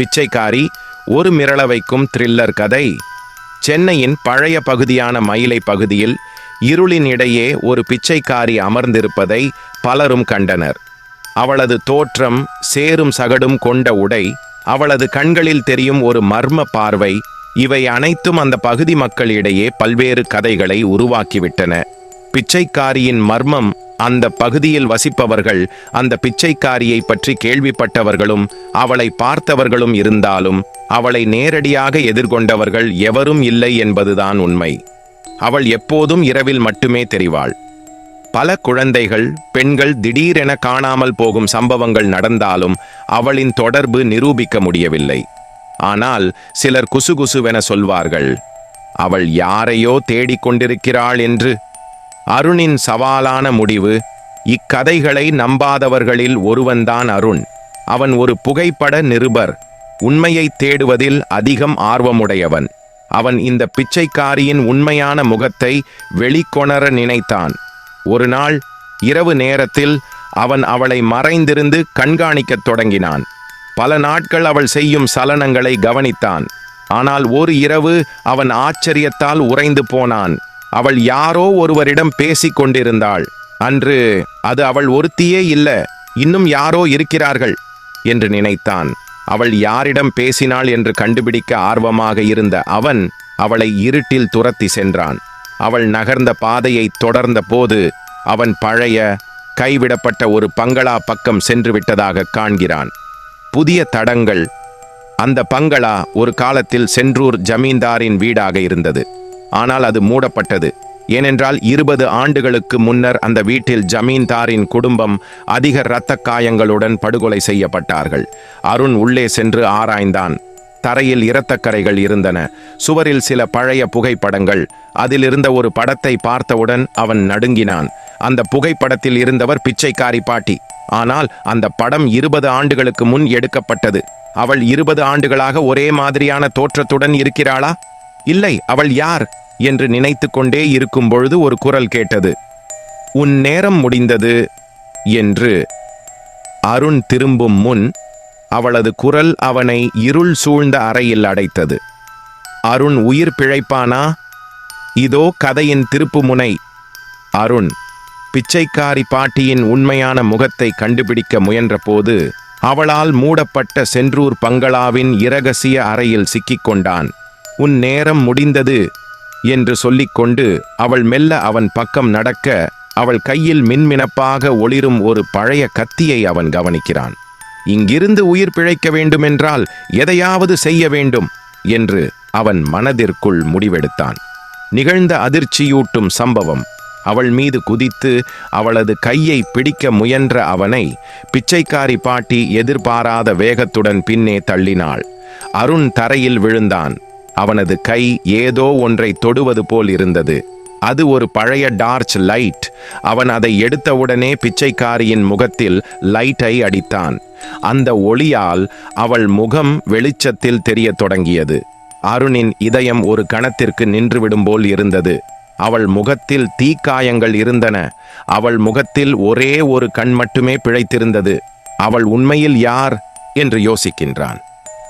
பிச்சைக்காரி ஒரு மிரள வைக்கும் த்ரில்லர் கதை. சென்னையின் பழைய பகுதியான மயிலை பகுதியில் இருளின் இடையே ஒரு பிச்சைக்காரி அமர்ந்திருப்பதை பலரும் கண்டனர். அவளது தோற்றம் சேரும் சகடும் கொண்ட உடை அவளது கண்களில் தெரியும் ஒரு மர்ம பார்வை இவை அனைத்தும் அந்த பகுதி மக்களிடையே பல்வேறு கதைகளை உருவாக்கிவிட்டன. பிச்சைக்காரியின் மர்மம் அந்த பகுதியில் வசிப்பவர்கள் அந்த பிச்சைக்காரியை பற்றி கேள்விப்பட்டவர்களும் அவளை பார்த்தவர்களும் இருந்தாலும் அவளை நேரடியாக எதிர்கொண்டவர்கள் எவரும் இல்லை என்பதுதான் உண்மை. அவள் எப்போதும் இரவில் மட்டுமே தெரிவாள். பல குழந்தைகள் பெண்கள் திடீரென காணாமல் போகும் சம்பவங்கள் நடந்தாலும் அவளின் தொடர்பு நிரூபிக்க முடியவில்லை. ஆனால் சிலர் குசுகுசுவென சொல்வார்கள் அவள் யாரையோ தேடிக் கொண்டிருக்கிறாள் என்று. அருணின் சவாலான முடிவு இக்கதைகளை நம்பாதவர்களில் ஒருவன்தான் அருண். அவன் ஒரு புகைப்பட நிருபர். உண்மையை தேடுவதில் அதிகம் ஆர்வமுடையவன். அவன் இந்த பிச்சைக்காரியின் உண்மையான முகத்தை வெளிக்கொணர நினைத்தான். ஒரு நாள் இரவு நேரத்தில் அவன் அவளை மறைந்திருந்து கண்காணிக்கத் தொடங்கினான். பல நாட்கள் அவள் செய்யும் சலனங்களை கவனித்தான். ஆனால் ஒரு இரவு அவன் ஆச்சரியத்தால் உறைந்து போனான். அவள் யாரோ ஒருவரிடம் பேசிக் கொண்டிருந்தாள். அன்று அது அவள் ஒருத்தியே இல்ல இன்னும் யாரோ இருக்கிறார்கள் என்று நினைத்தான். அவள் யாரிடம் பேசினாள் என்று கண்டுபிடிக்க ஆர்வமாக இருந்த அவன் அவளை இருட்டில் துரத்தி சென்றான். அவள் நகர்ந்த பாதையை தொடர்ந்த போது அவன் பழைய கைவிடப்பட்ட ஒரு பங்களா பக்கம் சென்று விட்டதாக காண்கிறான். புதிய தடங்கள். அந்த பங்களா ஒரு காலத்தில் சென்றூர் ஜமீன்தாரின் வீடாக இருந்தது. ஆனால் அது மூடப்பட்டது. ஏனென்றால் இருபது ஆண்டுகளுக்கு முன்னர் அந்த வீட்டில் ஜமீன்தாரின் குடும்பம் அதிக இரத்த காயங்களுடன் படுகொலை செய்யப்பட்டார்கள். அருண் உள்ளே சென்று ஆராய்ந்தான். தரையில் இரத்தக்கரைகள் இருந்தன. சுவரில் சில பழைய புகைப்படங்கள். அதிலிருந்த ஒரு படத்தை பார்த்தவுடன் அவன் நடுங்கினான். அந்த புகைப்படத்தில் இருந்தவர் பிச்சைக்காரி பாட்டி. ஆனால் அந்த படம் இருபது ஆண்டுகளுக்கு முன் எடுக்கப்பட்டது. அவள் இருபது ஆண்டுகளாக ஒரே மாதிரியான தோற்றத்துடன் இருக்கிறாளா? இல்லை அவள் யார்? என்று நினைத்து கொண்டே இருக்கும் பொழுது ஒரு குரல் கேட்டது உன் நேரம் முடிந்தது என்று. அருண் திரும்பும் முன் அவளது குரல் அவனை இருள் சூழ்ந்த அறையில் அடைத்தது. அருண் உயிர் பிழைப்பானா? இதோ கதையின் திருப்புமுனை அருண் பிச்சைக்காரி பாட்டியின் உண்மையான முகத்தை கண்டுபிடிக்க முயன்றபோது அவளால் மூடப்பட்ட சென்றூர் பங்களாவின் இரகசிய அறையில் சிக்கிக்கொண்டான். உன் நேரம் முடிந்தது என்று சொல்லிக்கொண்டு அவள் மெல்ல அவன் பக்கம் நடக்க அவள் கையில் மின்மினப்பாக ஒளிரும் ஒரு பழைய கத்தியை அவன் கவனிக்கிறான். இங்கிருந்து உயிர் பிழைக்க வேண்டுமென்றால் எதையாவது செய்ய வேண்டும் என்று அவன் மனதிற்குள் முடிவெடுத்தான். நிகழ்ந்த அதிர்ச்சியூட்டும் சம்பவம். அவள் மீது குதித்து அவளது கையை பிடிக்க முயன்ற அவனை பிச்சைக்காரி பாட்டி எதிர்பாராத வேகத்துடன் பின்னே தள்ளினாள். அருண் தரையில் விழுந்தான். அவனது கை ஏதோ ஒன்றை தொடுவது போல் இருந்தது. அது ஒரு பழைய டார்ச் லைட். அவன் அதை எடுத்தவுடனே பிச்சைக்காரியின் முகத்தில் லைட்டை அடித்தான். அந்த ஒளியால் அவள் முகம் வெளிச்சத்தில் தெரியத் தொடங்கியது. அருணின் இதயம் ஒரு கணத்திற்கு நின்றுவிடும் போல் இருந்தது. அவள் முகத்தில் தீக்காயங்கள் இருந்தன. அவள் முகத்தில் ஒரே ஒரு கண் மட்டுமே பிழைத்திருந்தது. அவள் உண்மையில் யார்? என்று யோசிக்கின்றான்.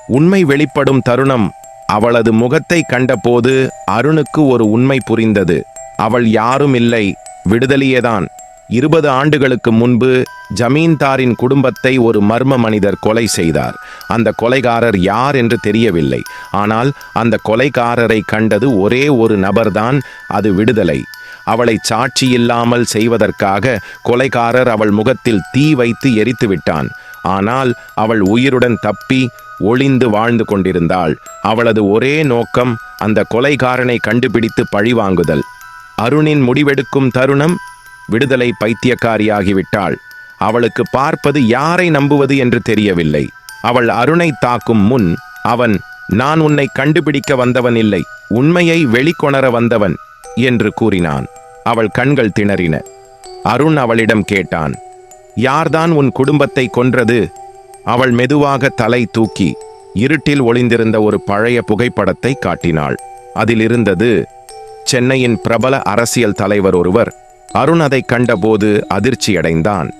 உண்மை வெளிப்படும் தருணம் அவளது முகத்தை கண்டபோது அருணுக்கு ஒரு உண்மை புரிந்தது. அவள் யாரும் இல்லை விடுதலையேதான். இருபது ஆண்டுகளுக்கு முன்பு ஜமீன்தாரின் குடும்பத்தை ஒரு மர்ம மனிதர் கொலை செய்தார். அந்த கொலைகாரர் யார் என்று தெரியவில்லை. ஆனால் அந்த கொலைகாரரை கண்டது ஒரே ஒரு நபர்தான் அது விடுதலை. அவளை சாட்சி இல்லாமல் செய்வதற்காக கொலைகாரர் அவள் முகத்தில் தீ வைத்து எரித்து விட்டான் ஆனால் அவள் உயிருடன் தப்பி ஒளிந்து வாழ்ந்து கொண்டிருந்தாள். அவளது ஒரே நோக்கம் அந்த கொலைகாரனை கண்டுபிடித்து பழிவாங்குதல் அருணின் முடிவெடுக்கும் தருணம் விடுதலை பைத்தியக்காரியாகிவிட்டாள். அவளுக்கு பார்ப்பது யாரை நம்புவது என்று தெரியவில்லை. அவள் அருணை தாக்கும் முன் அவன் நான் உன்னை கண்டுபிடிக்க வந்தவன் இல்லை உண்மையை வெளிக்கொணர வந்தவன் என்று கூறினான். அவள் கண்கள் திணறின. அருண் அவளிடம் கேட்டான் யார்தான் உன் குடும்பத்தை கொன்றது? அவள் மெதுவாக தலை தூக்கி இருட்டில் ஒளிந்திருந்த ஒரு பழைய புகைப்படத்தை காட்டினாள். அதில் இருந்தது சென்னையின் பிரபல அரசியல் தலைவர் ஒருவர் அருண் அதை கண்டபோது அதிர்ச்சியடைந்தான்.